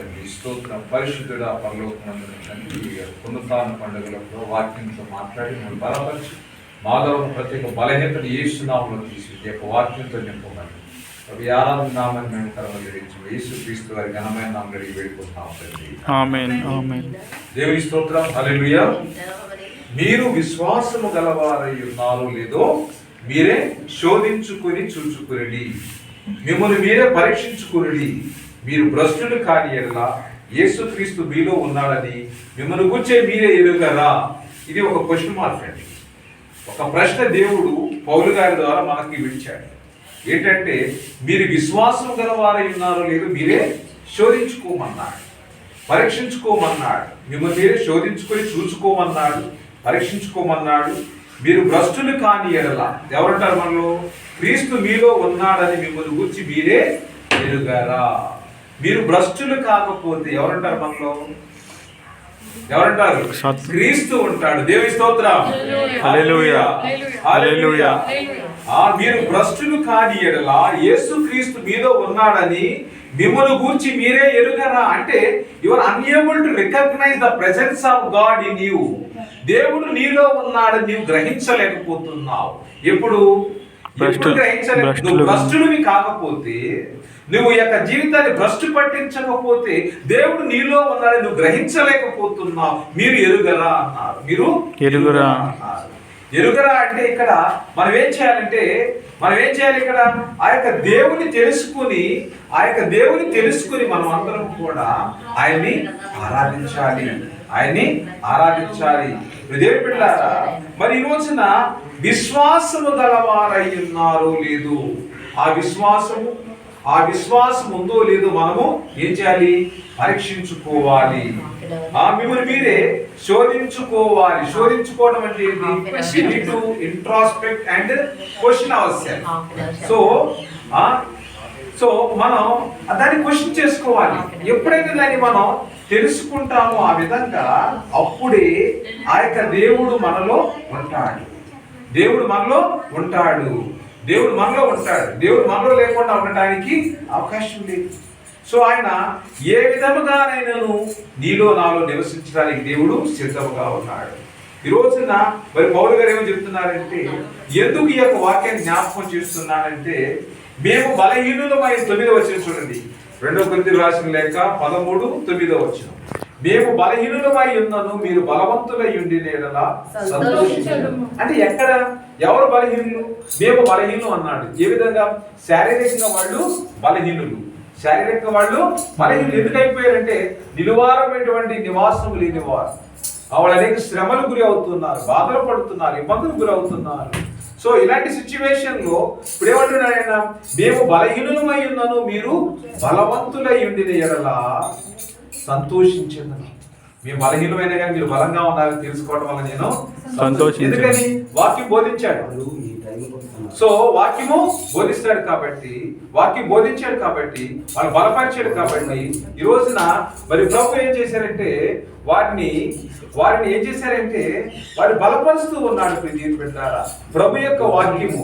తండ్రి స్తోత్రం. పరిశుద్ధుడ పరలోకమందున తండ్రి పండుగలలో వాక్యంతో మాట్లాడి మమ్మల్ని బలపరిచి మాలో ఉన్న ప్రతి ఒక్క బలహీనతను ఏసునామంలో తీసి ఈ యొక్క వాక్యంతో నింపమని. అవి ఆరాధన నామని మేము కలవలించు యేసు క్రీస్తు వారి ఘనమైన నామం అడిగి వేడుకుంటున్నాం తండ్రి. Amen amen. దేవుని స్తోత్రం. హల్లెలూయా. మీరు విశ్వాసము గలవారై ఉన్నారో లేదో మీరే శోధించుకొని చూచుకుని మిమ్మల్ని మీరే పరీక్షించుకుని మీరు భ్రష్టులు కాని ఎడలా యేసుక్రీస్తు మీలో ఉన్నాడని మిమ్మల్ని గుర్చే మీరే ఎరుగరా? ఇది ఒక క్వశ్చన్ మార్క్ అండి. ఒక ప్రశ్న దేవుడు పౌలు గారి ద్వారా మనకి విడిచాడు. ఏంటంటే మీరు విశ్వాసం గలవారై ఉన్నారో లేదో మీరే శోధించుకోమన్నాడు. పరీక్షించుకోమన్నాడు. మిమ్మల్ని మీరే శోధించుకొని చూసుకోమన్నాడు. పరీక్షించుకోమన్నాడు. మీరు భ్రష్టులు కాని ఎడలా ఎవరంటారు మనలో? క్రీస్తు మీలో ఉన్నాడని మిమ్మల్ని గురించి మీరే ఎరుగారా? మీరు భ్రష్టులు కాకపోతే ఎవరంటారు మనలో ఎవరంటారు? సత్- క్రీస్తు ఉంటాడు. దేవి స్తోత్రం. హల్లెలూయా. హల్లెలూయా. ఆ మీరు భ్రష్టులు కాని ఎడల యేసు క్రీస్తు మీలో ఉన్నాడని మిమ్మల్ని గూర్చి మీరే ఎరుగరా? అంటే your unable to recognise the presence of God in you దేవుడు నీలో ఉన్నాడని నీవు గ్రహించలేకపోతున్నావు. ఎప్పుడు? గ్రహించలేదు భ్రష్టుడివి కాకపోతే నువ్వు యొక్క జీవితాన్ని భ్రష్టు పట్టించకపోతే దేవుడు నీలో ఉన్నాడని నువ్వు గ్రహించలేకపోతున్నావు. మీరు ఎరుగరా అన్నారు. మీరు ఎరుగరా. అన్నారు. ఎరుగరా అంటే ఇక్కడ మనం ఏం చేయాలంటే మనం ఏం చేయాలి ఇక్కడ? ఆ యొక్క దేవుని తెలుసుకుని ఆ యొక్క దేవుని తెలుసుకుని మనం అందరం కూడా ఆయన్ని ఆరాధించాలి. ఆయన్ని ఆరాధించాలి. దేవుని బిడ్డలారా మరి ఈ రోజున విశ్వాసము గలవారై ఉన్నారు లేదు ఆ విశ్వాసము ఆ విశ్వాసం ఉందో లేదో మనము ఏం చేయాలి? పరీక్షించుకోవాలి. ఆ మిమ్మల్ని మీరే శోధించుకోవాలి. శోధించుకోవడం అంటే ఏంటి? To introspect and question our so so మనం దాన్ని క్వశ్చన్ చేసుకోవాలి. ఎప్పుడైతే దాన్ని మనం తెలుసుకుంటామో ఆ విధంగా అప్పుడే ఆ యొక్క దేవుడు మనలో ఉంటాడు. దేవుడు మనలో ఉంటాడు. దేవుడు మనలో ఉంటాడు. దేవుడు మనలో లేకుండా ఉండటానికి అవకాశం లేదు. సో ఆయన ఏ విధముగానైనాను నీలో నాలో నివసించడానికి దేవుడు సిద్ధముగా ఉన్నాడు. ఈ రోజున మరి పౌరు గారు ఏమో చెప్తున్నారంటే ఎందుకు ఈ యొక్క వాక్యాన్ని జ్ఞాపకం చేస్తున్నానంటే మేము బలహీనులమైన తొమ్మిదో వచ్చిన చూడండి. రెండో కొద్ది రాసిన లేక పదమూడు తొమ్మిదో వచ్చిన మేము బలహీనులమై ఉన్నను మీరు బలవంతులై ఉండి నేడలా సంతోషించడం అంటే ఎక్కడ? ఎవరు బలహీనులు? మేము బలహీనులు అన్నాడు. ఏ విధంగా? శారీరకంగా వాళ్ళు బలహీనులు. శారీరకంగా వాళ్ళు బలహీనులు. ఎందుకు అయిపోయారంటే నిలువారమైనటువంటి నివాసం లేని వారు. వాళ్ళు అనేక శ్రమలు గురి అవుతున్నారు బాధలు పడుతున్నారు ఇబ్బందులు గురి అవుతున్నారు. సో ఇలాంటి సిచ్యువేషన్లో ఇప్పుడు ఏమంటున్నాడు ఆయన మేము బలహీనులమై ఉన్నాను మీరు బలవంతులై ఉండిన ఎడలా సంతోషించండి. మేము బలహీనమైన కానీ మీరు బలంగా ఉన్నారని తెలుసుకోవడం వల్ల నేను సంతోషించను. ఎందుకని? వాక్యం బోధించాడు. సో వాక్యము బోధిస్తాడు కాబట్టి వాక్యం బోధించాడు కాబట్టి వాళ్ళు బలపరిచాడు కాబట్టి ఈ రోజున మరి ప్రభు ఏం చేశారంటే వారిని వారిని ఏం చేశారంటే వారు బలపరుస్తూ ఉన్నాడు ప్రీతి పెట్టారా ప్రభు యొక్క వాక్యము.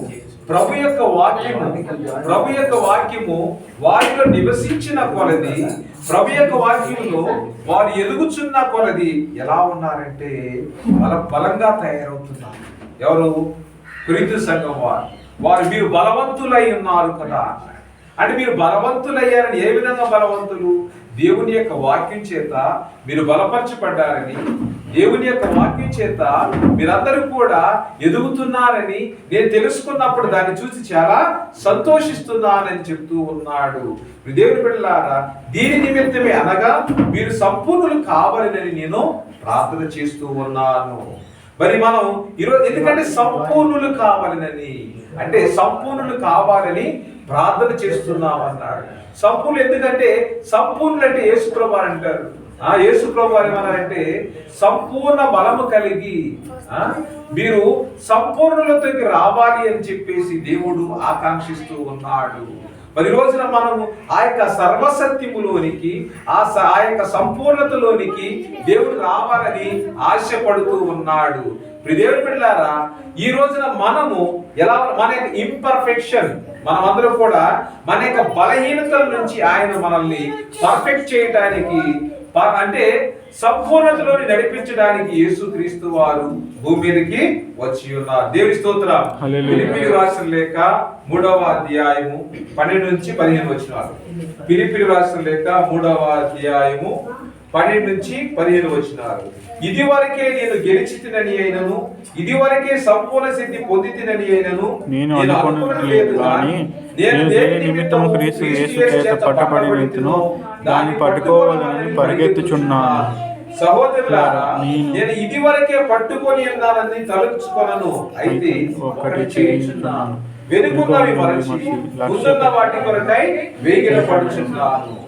ప్రభు యొక్క వాక్యము ప్రభు యొక్క వాక్యము వారిలో నివసించిన కొలది ప్రభు యొక్క వాక్యంలో వారు ఎదుగుచున్న కొలది ఎలా ఉన్నారంటే బల బలంగా తయారవుతున్నారు. ఎవరు? క్రీతు సంఘం వారు. వారు మీరు బలవంతులై ఉన్నారు కదా. అంటే మీరు బలవంతులయ్యారని ఏ విధంగా బలవంతులు? దేవుని యొక్క వాక్యం చేత మీరు బలపరచబడ్డారని దేవుని యొక్క వాక్యం చేత మీరందరూ కూడా ఎదుగుతున్నారని నేను తెలుసుకున్నప్పుడు దాన్ని చూసి చాలా సంతోషిస్తున్నానని చెప్తూ ఉన్నాడు. దేవుని బిడ్డలారా దీని నిమిత్తమే అనగా మీరు సంపూర్ణులు కావాలని నేను ప్రార్థన చేస్తూ ఉన్నాను. మరి మనం ఈరోజు ఎందుకంటే సంపూర్ణులు కావాలనని అంటే సంపూర్ణులు కావాలని ప్రార్థన చేస్తున్నాం అన్నాడు. సంపూర్ణులు ఎందుకంటే సంపూర్ణులు అంటే యేసుప్రభు అని అంటారు. ఆ యేసుప్రభు అని ఏమన్నారంటే సంపూర్ణ బలము కలిగి మీరు సంపూర్ణులతో రావాలి అని చెప్పేసి దేవుడు ఆకాంక్షిస్తూ ఉన్నాడు. మరి రోజున మనము ఆ యొక్క సర్వసత్యములోనికి ఆ స- ఆ యొక్క సంపూర్ణతలోనికి దేవుడు రావాలని ఆశపడుతూ ఉన్నాడు. ఇప్పుడు దేవుడు బిడ్డలారా ఈ రోజున మనము ఎలా మన యొక్క ఇంపర్ఫెక్షన్ మనమందరం కూడా మన యొక్క బలహీనతల నుంచి ఆయన మనల్ని పర్ఫెక్ట్ చేయటానికి అంటే సంపూర్ణతలోని నడిపించడానికి యేసుక్రీస్తు వారు భూమి మీదకి వచ్చి ఉన్నారు. దేవుని స్తోత్రం. రాసిన లేక మూడవ అధ్యాయము పన్నెండు నుంచి పదిహేను వచ్చినారు ఫిలిప్పీలు రాసిన లేక మూడవ అధ్యాయము పన్నెండు నుంచి పదిహేను వచ్చినారు ఇది వరకే నేను గెలిచితినని అయినను ఇది వరకే సంపూర్ణ సిద్ధి పొందితినని అయినను నేను అనుకొనట్లేదు కానీ నేను దేని నిమిత్తము క్రీస్తు యేసు చేత పట్టబడి వెళ్తునో దాన్ని పట్టుకోవాలని పరిగెత్తుచున్నాను. సహోదరులారా నేను- నేను ఇది వరకే పట్టుకొని ఉన్నానని తలుచుకొనను. అయితే ఒకటి చేయుచున్నాను. వెనుకున్నవి మరచి ముందున్న వాటి కొరకై వేగిర పడుచున్నాను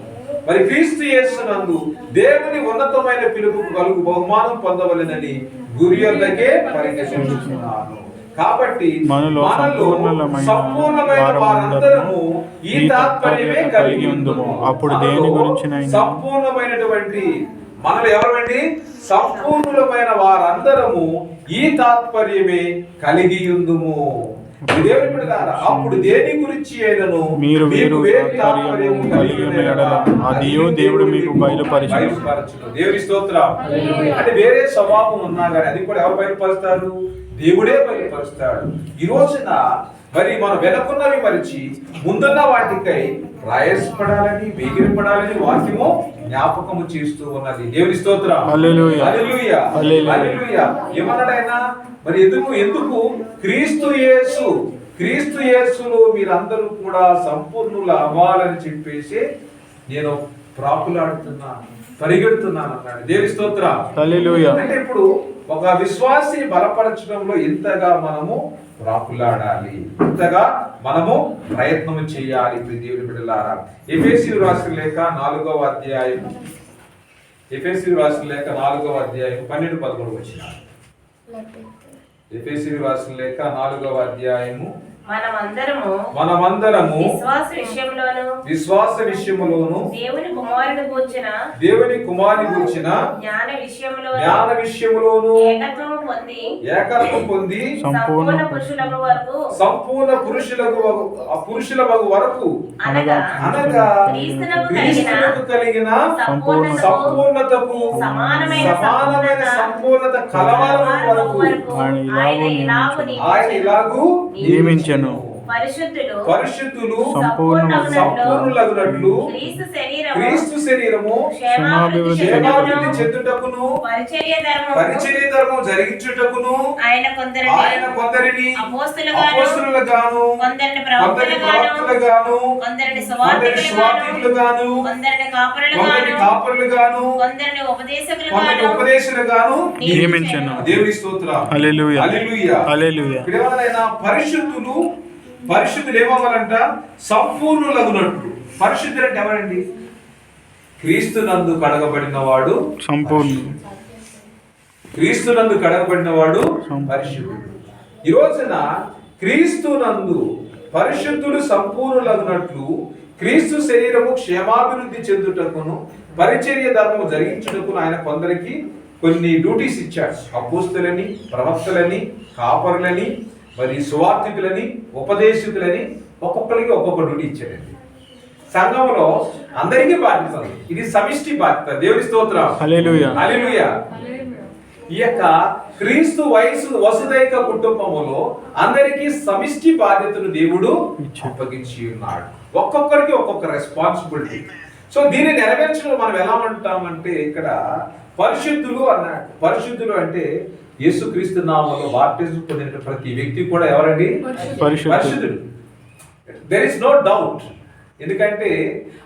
మరి క్రీస్తు యేసునందు దేవుని ఉన్నతమైన పిలుపుకు కలుగు బహుమానం పొందవలెనని గురి యొద్దకే పరిగెత్తుచున్నాను. కాబట్టి మనలో సంపూర్ణమైన వారందరము ఈ తాత్పర్యమే కలిగి ఉందుము. అప్పుడు దేని గురించినైనా సంపూర్ణమైనటువంటి మనలో ఎవరండి సంపూర్ణమైన వారందరము ఈ తాత్పర్యమే కలిగి ఉందుము. అప్పుడు దేని గురించి అయినను? మీరు వేరు తాత్పర్యము కలిగి అదియో దేవుడు మీకు. బయలుపరచును. దేవుని స్తోత్రం. అంటే వేరే స్వభావం ఉన్నా కానీ అది కూడా ఎవరు బయలుపరుస్తారు? దేవుడే బయలుపరుస్తాడు. ఈ రోజున మరి మనం వెనకున్నవి మరిచి ముందున్న వాటికై ప్రయాసపడాలని వేగిరపడాలని వాక్యము జ్ఞాపకము చేస్తూ ఉన్నది. దేవుని స్తోత్రం. ఏమన్నాడైనా మరి ఎందుకు ఎందుకు? క్రీస్తు యేసు క్రీస్తు యేసులో మీరందరూ కూడా సంపూర్ణులు అవ్వాలని చెప్పేసి నేను ప్రాకులాడుతున్నాను. పరిగెడుతున్నాను అన్నాడు దేవి స్తోత్రం. హల్లెలూయా. అంటే ఇప్పుడు ఒక విశ్వాసిని బలపరచడంలో ఇంతగా మనము ప్రాకులాడాలి ఇంతగా మనము ప్రయత్నం చేయాలి ఇప్పుడు దేవుని బిడ్డలారా. ఎఫేసి రాసిన లేఖ నాలుగవ అధ్యాయం. ఎఫేసి రాసిన లేఖ నాలుగవ అధ్యాయం పన్నెండు పదకొండు వచ్చిన ఎఫేసి రాసిన లేఖ నాలుగవ అధ్యాయము మనమందరము మనమందరము విశ్వాస విషయంలోను విశ్వాస విషయములోను దేవుని కుమారుడు కూర్చిన దేవుని కుమారుని గురించిన జ్ఞాన విషయంలో జ్ఞాన విషయములోను ఏకత్వము పొంది ఏకత్వం పొంది సంపూర్ణ పురుషులకు వరకు సంపూర్ణ పురుషులకు వరకు అనగా అనగా క్రీస్తునకు కలిగిన సంపూర్ణతకు సంపూర్ణతకు సమానమైన సమానమైన సంపూర్ణత కలవాల వరకు ఆయన ఇలాగు నియమించెను. పరిశుద్ధులు పరిశుద్ధులు సంపూర్ణ సంపూర్ణులగునట్లు క్రీస్తు శరీరము క్రీస్తు శరీరము క్షేమాభివృద్ధి చెందుటకును, పరిచర్య ధర్మము పరిచర్య ధర్మం జరిగించుటకును ఆయన కొందరిని ఆయన కొందరిని అపోస్తులుగాను, కొందరిని కొందరిని ప్రవక్తలుగాను కొందరిని స్వార్థికులుగాను కొందరిని కొందరిని కాపురులుగాను కొందరిని ఉపదేశకులుగాను ఉపదేశులుగాను నియమించెను. దేవుని స్తోత్రం హల్లెలూయా. హల్లెలూయా. హల్లెలూయా. పరిశుద్ధులు పరిశుద్ధులు ఏమవ్వాలంట? సంపూర్ణులగునట్లు పరిశుద్ధులు అంటే ఎవరండి? క్రీస్తు నందు కడగబడిన వాడు సంపూర్ణ క్రీస్తు నందు కడగబడిన వాడు పరిశుద్ధుడు. ఈ రోజున క్రీస్తు నందు పరిశుద్ధులు సంపూర్ణులగునట్లు క్రీస్తు శరీరము క్షేమాభివృద్ధి చెందుటకును పరిచర్య ధర్మము జరిగించుటకును ఆయన కొందరికి కొన్ని డ్యూటీస్ ఇచ్చాడు. అపోస్తులని ప్రవక్తలని కాపరులని మరి సువార్థికులని ఉపదేశకులని ఒక్కొక్కరికి ఒక్కొక్క డ్యూటీ ఇచ్చాడండి. సంఘంలో అందరికీ బాధ్యత ఉంది. ఇది సమిష్టి బాధ్యత. దేవుని స్తోత్రం. ఈ యొక్క క్రీస్తు వయసు వసుదైక కుటుంబములో అందరికీ సమిష్టి బాధ్యతను దేవుడు అప్పగించి ఉన్నాడు. ఒక్కొక్కరికి ఒక్కొక్క రెస్పాన్సిబిలిటీ సో దీన్ని నెరవేర్చడం మనం ఎలా అంటామంటే ఇక్కడ పరిశుద్ధులు అన్నాడు. పరిశుద్ధులు అంటే యేసుక్రీస్తు నామంలో బాప్టిజం పొందిన ప్రతి వ్యక్తి కూడా ఎవరండి? పరిశుద్ధుడు. దెర్ ఇస్ నో డౌట్ ఎందుకంటే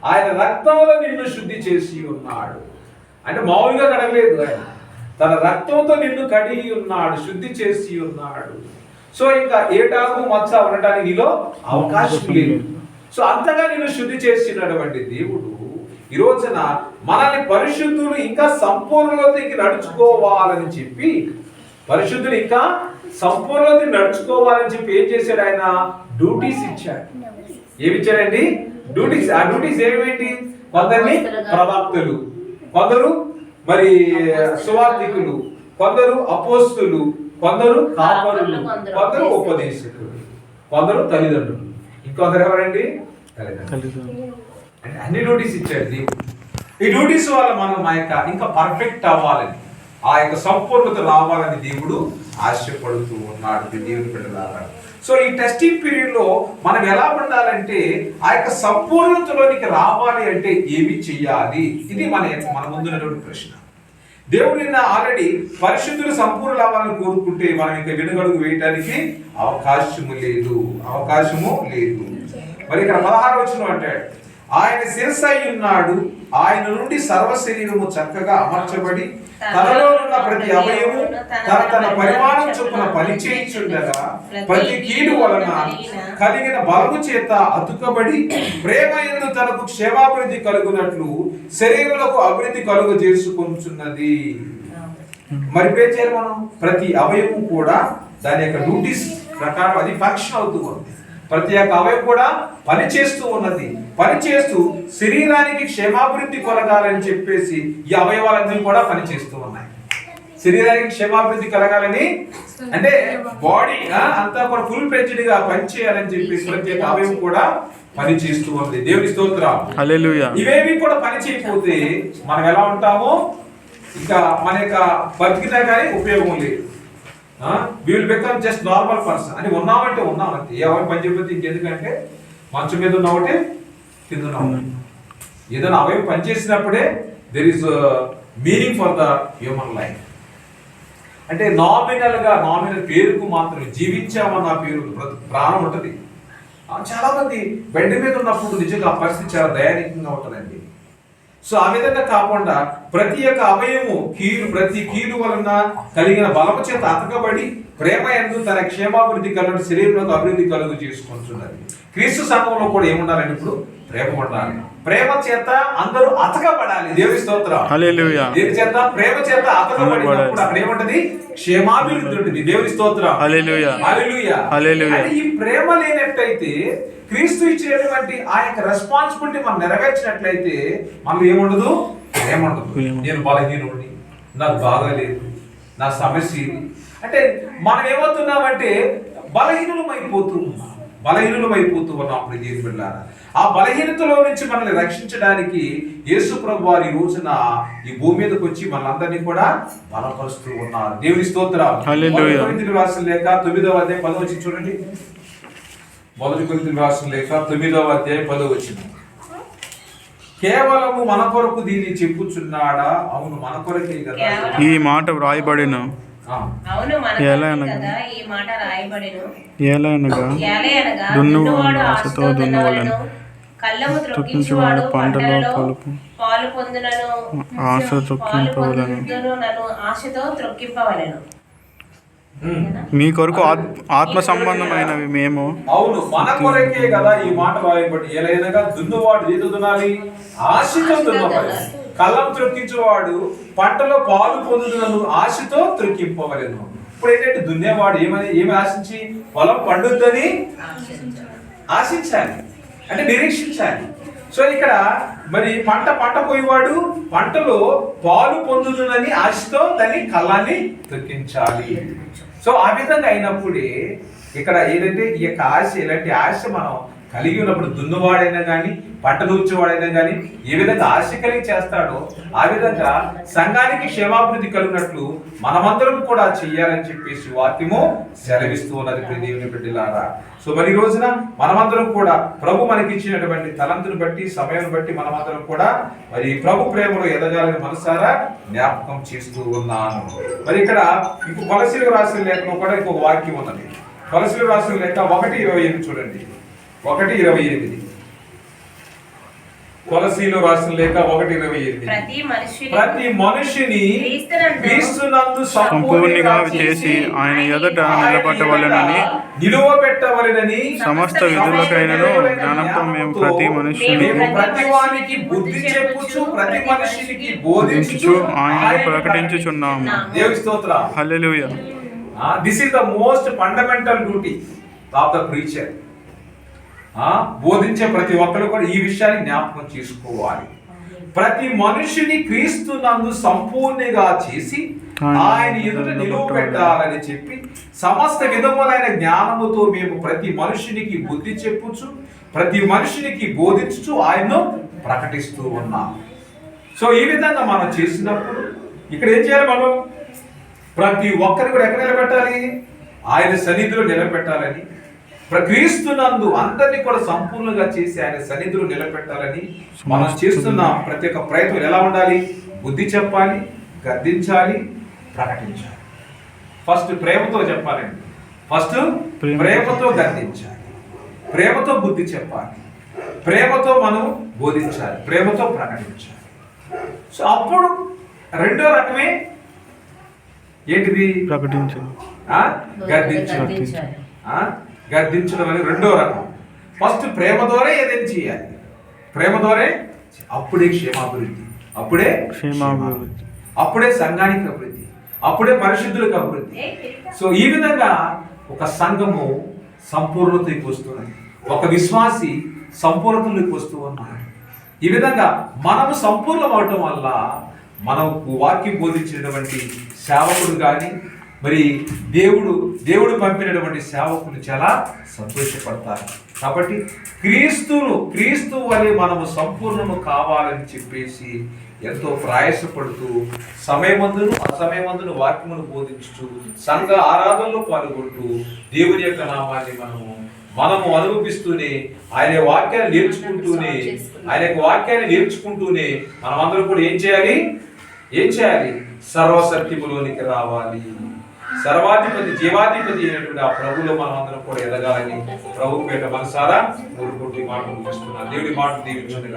ఆయన రక్తంలో నిన్ను శుద్ధి చేసి ఉన్నాడు. అంటే మామూలుగా కడగలేదు ఆయన. తన రక్తంతో నిన్ను కడిగి ఉన్నాడు శుద్ధి చేసి ఉన్నాడు. సో ఇంకా ఏటాకు మచ్చ ఉండడానికి నీలో అవకాశం లేదు. సో అంతగా నిన్ను శుద్ధి చేసినటువంటి దేవుడు ఈ రోజున మనల్ని పరిశుద్ధులు ఇంకా సంపూర్ణలోకి నడుచుకోవాలని చెప్పి పరిశుద్ధులు ఇంకా సంపూర్ణత నడుచుకోవాలని చెప్పి ఏం చేశాడు ఆయన? డ్యూటీస్ ఇచ్చాడు. ఏమి ఇచ్చాడండి డ్యూటీస్ ఆ డ్యూటీస్ ఏమేంటి? కొందరిని ప్రవక్తలు కొందరు మరి సువార్థికులు కొందరు అపోస్తులు కొందరు కాపరులు కొందరు ఉపదేశకులు కొందరు తల్లిదండ్రులు. ఇంకొందరు ఎవరండి? తల్లిదండ్రులు. అన్ని డ్యూటీస్ ఇచ్చాడు. దేవుడు ఈ డ్యూటీస్ వల్ల మనం మా యొక్క ఇంకా పర్ఫెక్ట్ అవ్వాలని. ఆ యొక్క సంపూర్ణత రావాలని దేవుడు ఆశపడుతూ ఉన్నాడు దేవుని బిడ్డలారా. సో ఈ టెస్టింగ్ పీరియడ్లో మనం ఎలా ఉండాలంటే ఆ యొక్క సంపూర్ణతలోనికి రావాలి అంటే ఏమి చెయ్యాలి? ఇది మన యొక్క- మన ముందున్నటువంటి ప్రశ్న. దేవుడు నిన్న ఆల్రెడీ పరిశుద్ధులు సంపూర్ణ లాభాలను కోరుకుంటే మనం ఇంకా వెనుగడుగు వేయటానికి అవకాశము లేదు. అవకాశము లేదు. మరి ఇక్కడ పదహారు వచ్చిన అంటాడు. ఆయన శిరసై ఉన్నాడు. ఆయన నుండి సర్వ శరీరము చక్కగా అమర్చబడి తనలో ఉన్న ప్రతి అవయము తన తన పరిమాణం చొప్పున పని చేయించుండగా ప్రతి కీడు వలన కలిగిన బలము చేత అతుకబడి ప్రేమ ఎందు తనకు క్షేమాభివృద్ధి కలుగునట్లు శరీరులకు అభివృద్ధి కలుగు చేసుకుంటున్నది మరి చేయాలి మనం? ప్రతి అవయవం కూడా దాని యొక్క డ్యూటీస్ ప్రకారం అది ఫంక్షన్ అవుతూ ఉంది ప్రతి ఒక్క అవయవం కూడా పని చేస్తూ ఉన్నది. పని చేస్తూ శరీరానికి క్షేమాభివృద్ధి కొలగాలని చెప్పేసి ఈ అవయవాలన్నీ కూడా పని చేస్తూ ఉన్నాయి. శరీరానికి క్షేమాభివృద్ధి కలగాలని అంటే బాడీ అంతా కూడా ఫుల్ ఫ్లెడ్జ్డ్గా పని చేయాలని చెప్పేసి ప్రతి ఒక్క అవయవం కూడా పని చేస్తూ ఉంది దేవుని స్తోత్రం. ఇవేవి కూడా పని చేయకపోతే మనం ఎలా ఉంటామో ఇంకా మన యొక్క బతికినా కానీ ఉపయోగం లేదు. Will become just normal person అని ఉన్నామంటే ఉన్నామంటే ఎవరు పని చేయకపోతే ఇంకెందుకంటే మంచం మీద ఉన్నామంటే కింద ఉన్నాం. ఏదైనా అవయవం పనిచేసినప్పుడే there is meaning for the human life అంటే నామినల్గా నామినల్ పేరుకు మాత్రమే జీవించామన్న పేరు ప్రాణం ఉంటది. ఆ, చాలా మంది బెడ్ మీద ఉన్నప్పుడు నిజంగా ఆ పరిస్థితి చాలా దయానీయంగా ఉంటుందండి. సో ఆ విధంగా కాకుండా ప్రతి ఒక్క అవయము కీలు ప్రతి కీలు వలన కలిగిన బలము చేత అతకబడి ప్రేమ ఎందు తన క్షేమాభివృద్ధి కలుగు శరీరంలో అభివృద్ధి కలుగు చేసుకుంటున్నది. క్రీస్తు సంఘంలో కూడా ఏముండాలండి ఇప్పుడు? ప్రేమ ఉండాలి. ప్రేమ చేత అందరూ అతకబడాలి. దేవుని స్తోత్రం. దేని చేత? ప్రేమ చేత అతకబడినప్పుడు అక్కడ ఏముంటది? క్షేమాభివృద్ధి ఉంటుంది. దేవుని స్తోత్రం. ఈ ప్రేమ లేనట్టయితే క్రీస్తు ఇచ్చినటువంటి ఆ యొక్క రెస్పాన్సిబిలిటీ మనం నెరవేర్చినట్లయితే మనలో ఏముండదు? ప్రేమ. నేను బలహీనుడిని. నాకు బాగాలేదు నా సమస్య అంటే మనం ఏమవుతున్నామంటే బలహీనులం అయిపోతూ ఉన్నాం. బలహీనులం అయిపోతూ ఉన్నాం ఆ బలహీనతలో నుంచి మనల్ని రక్షించడానికి యేసు ప్రభు వారి రోజున ఈ భూమి మీదకి వచ్చి మనందరినీ కూడా బలపరుస్తూ ఉన్నారు. దేవుని స్తోత్రం రాసిన లేఖ తొమ్మిదవ అధ్యాయం పదో వచ్చి చూడండి. మొదటి కొరింథీయులకు రాసిన లేఖ తొమ్మిదవ అధ్యాయం పదో వచ్చిన. కేవలము మన కొరకు దీన్ని చెప్పుచున్నాడా? అవును మన కొరకే కదా. ఈ మాట వ్రాయబడిన. ఆ. అవును మన ఎలా కొరకే అనగా? కదా ఈ మాట రాయబడెను. ఏలైనగా ఏలే అనగా? దున్నువాడు ఆశతో. దున్నవలెను. కళ్ళము త్రొక్కించువాడు పంటలలో. పాలు పొందునను ఆశ త్రొక్కింపవలెను. నన్ను ఆశతో త్రొక్కింపవలెను. మీ కొరకు ఆత్- ఆత్మ సంబంధమైనవి మేము. అవును మన కొరకే కదా ఈ మాట రాయబడి ఎలైనగా దున్నువాడు ఏదో దున్నాలి? ఆశతో దున్నవాలి కళ్ళం త్రొక్కించువాడు పంటలో పాలు పొందుతున్నను ఆశతో త్రొక్కింపవలెను. ఇప్పుడు ఏంటంటే దున్నేవాడు ఏమని ఏమి ఆశించి? పొలం పండుద్దని ఆశించాలి. అంటే నిరీక్షించాలి సో ఇక్కడ మరి పంట పంట పోయేవాడు పంటలో పాలు పొందుతుందని ఆశతో దాన్ని కళ్ళాన్ని తొక్కించాలి సో ఆ విధంగా అయినప్పుడే ఇక్కడ ఏదంటే ఈ యొక్క ఆశ ఇలాంటి ఆశ మనం కలిగి ఉన్నప్పుడు దున్నువాడైనా కానీ పంట దూర్చేవాడైనా కానీ ఏ విధంగా ఆశ కలిగి చేస్తాడో ఆ విధంగా సంఘానికి క్షేమాభివృద్ధి కలిగినట్లు మనమందరం కూడా చెయ్యాలని చెప్పేసి వాక్యము సెలవిస్తూ ఉన్నది ప్రియ దేవుని బిడ్డలారా. సో మరి ఈ రోజున మనమందరం కూడా ప్రభు మనకి ఇచ్చినటువంటి తలంతుని బట్టి సమయం బట్టి మనమందరం కూడా మరి ప్రభు ప్రేమలో ఎదగాలని మనసారా జ్ఞాపకం చేస్తూ ఉన్నాను. మరి ఇక్కడ ఇంకో కొలసీలు రాసిన లేఖలో కూడా ఇంకో వాక్యం ఉన్నది. కొలసీలు రాసిన లేఖ ఒకటి ఇరవై చూడండి. ఒకటి ఇరవై ఎనిమిది. కొలసీలు రాసిన లేఖ ఒకటి ఇరవై ఎనిమిది. ప్రతి మనిషిని ప్రతి మనుషుని క్రీస్తునందు సంపూర్ణిగా చేసి ఆయన ఎదుట నిలబెట్టవలెనని నిలువబెట్టవలెనని సమస్త విధులకైనను జ్ఞానంతో మేము ప్రతి మనుష్యుని మేము ప్రతి వానికి బుద్ధి చెప్పుచు ప్రతి మనిషినికి బోధించుచు ఆయనను ప్రకటించుచున్నాము. దేవుని స్తోత్రం hallelujah. This is the most fundamental duty of the preacher బోధించే ప్రతి ఒక్కరు కూడా ఈ విషయాన్ని జ్ఞాపకం చేసుకోవాలి. ప్రతి మనుషుని క్రీస్తు నందు సంపూర్ణంగా చేసి ఆయన ఎదుట నిలువ పెట్టాలని చెప్పి సమస్త విధములైన జ్ఞానముతో మేము ప్రతి మనుషునికి బుద్ధి చెప్పుచు ప్రతి మనుషునికి బోధించుచు ఆయన్ను ప్రకటిస్తూ ఉన్నాం. సో ఈ విధంగా మనం చేసినప్పుడు ఇక్కడ ఏం చేయాలి మనం? ప్రతి ఒక్కరిని కూడా ఎక్కడ నిలబెట్టాలి? ఆయన సన్నిధిలో నిలబెట్టాలని ప్ర- క్రీస్తునందు అందరినీ కూడా సంపూర్ణంగా చేసి ఆయన సన్నిధిలో నిలబెట్టాలని మనం చేస్తున్న. ప్రతి ఒక్క ప్రయత్నం ఎలా ఉండాలి? బుద్ధి చెప్పాలి గద్దించాలి ప్రకటించాలి. ఫస్ట్ ప్రేమతో చెప్పాలండి ఫస్ట్ ప్రేమ. ప్రేమతో గద్దించాలి. ప్రేమతో బుద్ధి చెప్పాలి. ప్రేమతో మనం బోధించాలి. ప్రేమతో ప్రకటించాలి. సో అప్పుడు రెండో రకమే ఏంటిది? గద్దించడం గద్దించాలి. ఆ? గద్దించడం అనేది రెండో రకం. ఫస్ట్ ప్రేమ ద్వారా ఏదైనా చేయాలి. ప్రేమ ద్వారా అప్పుడే క్షేమాభివృద్ధి. అప్పుడే క్షేమాభివృద్ధి. అప్పుడే సంఘానికి అభివృద్ధి. అప్పుడే పరిశుద్ధులకు అభివృద్ధి. సో ఈ విధంగా ఒక సంఘము సంపూర్ణతకి వస్తున్నది ఒక విశ్వాసి సంపూర్ణతలోకి వస్తూ ఉన్నాడు. ఈ విధంగా మనము సంపూర్ణం అవటం వల్ల మనకు వాక్యం బోధించినటువంటి సేవకుడు కానీ మరి దేవుడు దేవుడు పంపినటువంటి సేవకులు చాలా సంతోషపడతారు. కాబట్టి క్రీస్తును క్రీస్తు వలె మనము సంపూర్ణము కావాలని చెప్పేసి ఎంతో ప్రయాసపడుతూ సమయమందును అసమయమందును వాక్యమును బోధించుతూ సంఘ ఆరాధనలో పాల్గొంటూ దేవుని యొక్క నామాన్ని మనము మనము అనుభవిస్తూనే ఆయన వాక్యాన్ని నేర్చుకుంటూనే ఆయన వాక్యాన్ని నేర్చుకుంటూనే మనమందరం కూడా ఏం చేయాలి? ఏం చేయాలి? సర్వసత్యములోనికి రావాలి. సర్వాధిపతి జీవాధిపతి అయినటువంటి ఆ ప్రభులో మనం అందరం కూడా ఎదగాలని ప్రభు పేట మనసారా. కోరుకుంటూ ఈ మాట ముగిస్తున్నారు దేవుడి మాట దీవించండి.